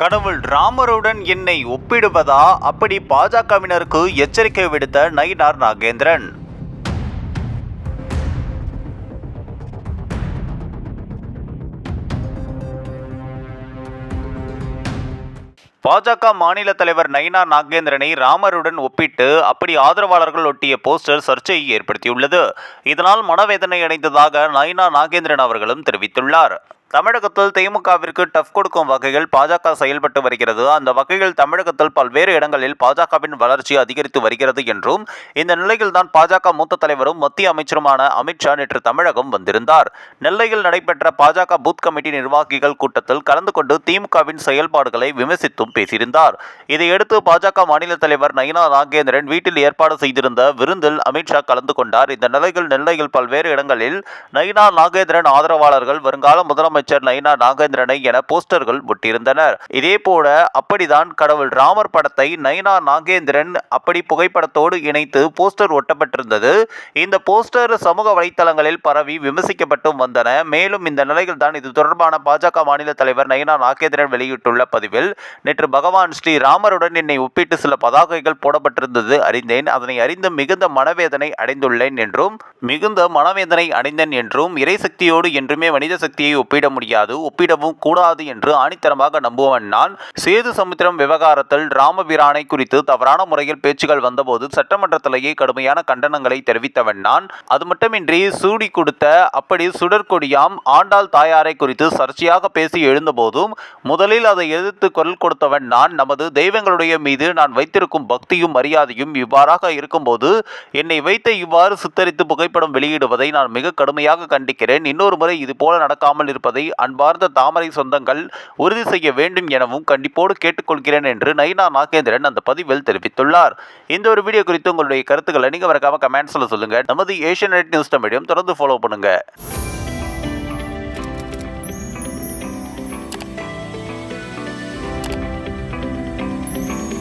கடவுள் ராமருடன் என்னை ஒப்பிடுவதா? அப்படி பாஜகவினருக்கு எச்சரிக்கை விடுத்த நயினார் நாகேந்திரன். பாஜக மாநில தலைவர் நயினா நாகேந்திரனை ராமருடன் ஒப்பிட்டு அப்படி ஆதரவாளர்கள் ஒட்டிய போஸ்டர் சர்ச்சையை ஏற்படுத்தியுள்ளது. இதனால் மனவேதனை அடைந்ததாக நயினா நாகேந்திரன் அவர்களும் தெரிவித்துள்ளார். தமிழகத்தில் திமுகவிற்கு டஃப் கொடுக்கும் வகையில் பாஜக செயல்பட்டு வருகிறது. அந்த வகையில் தமிழகத்தில் பல்வேறு இடங்களில் பாஜகவின் வளர்ச்சி அதிகரித்து வருகிறது என்றும் இந்த நிலையில்தான் பாஜக மூத்த தலைவரும் மத்திய அமைச்சருமான அமித்ஷா நேற்று தமிழகம் வந்திருந்தார். நெல்லையில் நடைபெற்ற பாஜக பூத் கமிட்டி நிர்வாகிகள் கூட்டத்தில் கலந்து கொண்டு திமுகவின் செயல்பாடுகளை விமர்சித்தும் பேசியிருந்தார். இதையடுத்து பாஜக மாநில தலைவர் நயினா நாகேந்திரன் வீட்டில் ஏற்பாடு செய்திருந்த விருந்தில் அமித்ஷா கலந்து கொண்டார். இந்த நிலையில் நெல்லையில் பல்வேறு இடங்களில் நயினா நாகேந்திரன் ஆதரவாளர்கள் வருங்கால முதலமைச்சர் முதலமைச்சர் நயினா நாகேந்திரனை என போஸ்டர்கள் ஒட்டியிருந்தனர் இதேபோல அப்படிதான் கடவுள் ராமர் படத்தை நயினா நாகேந்திரன் அப்படி புகைப்படத்தோடு இணைத்து போஸ்டர் ஒட்டப்பட்டிருந்தது. இந்த போஸ்டர் சமூக வலைத்தளங்களில் பரவி விமர்சிக்கப்பட்டும் வந்தன. மேலும் இந்த நிலையில் தான் இது தொடர்பான பாஜக மாநில தலைவர் நயினா நாகேந்திரன் வெளியிட்டுள்ள பதிவில் நேற்று பகவான் ஸ்ரீ ராமருடன் என்னை ஒப்பிட்டு சில பதாகைகள் போடப்பட்டிருந்தது. அறிந்தேன். அதனை அறிந்து மிகுந்த மனவேதனை அடைந்துள்ளேன் என்றும் மிகுந்த மனவேதனை அடைந்தேன் என்றும் இறைசக்தியோடு என்றுமே மனித சக்தியை ஒப்பிட முடியாது ஒப்பிடவும் கூடாது என்று ஆணித்தரமாக நம்புவன் நான். சேது சமுத்திரம் விவகாரத்தில் ராமபிரானை குறித்து தவறான முறையில் பேச்சுகள் வந்தபோது சட்டமன்றத்திலேயே கடுமையான கண்டனங்களை தெரிவித்தவன் நான். அது மட்டுமின்றி சூடி கொடுத்த அப்படி சுடற்கொடியாம் ஆண்டாள் தாயாரை குறித்து சர்ச்சையாக பேசி எழுந்தபோதும் முதலில் அதை எதிர்த்து குரல் கொடுத்தவன் நான். நமது தெய்வங்களுடைய மீது நான் வைத்திருக்கும் பக்தியும் மரியாதையும் இவ்வாறாக இருக்கும்போது என்னை வைத்து இவ்வாறு சித்தரித்து புகைப்படம் வெளியிடுவதை நான் மிக கடுமையாக கண்டிக்கிறேன். இன்னொரு முறை இது போல நடக்காமல் இருப்பதை அன்பார்ந்த தாமரை சொந்தங்கள் உறுதி செய்ய வேண்டும் எனவும் கண்டிப்போடு கேட்டுக்கொள்கிறேன் என்று நயினா நாகேந்திரன் அந்த பதிவில் தெரிவித்துள்ளார். இந்த ஒரு வீடியோ குறித்து உங்களுடைய கருத்துக்களை நீங்க மறக்காம கமெண்ட்ஸில் சொல்லுங்க. நமது ஏஷியன் நியூஸ் தமிழையும் தொடர்ந்து ஃபாலோ பண்ணுங்க.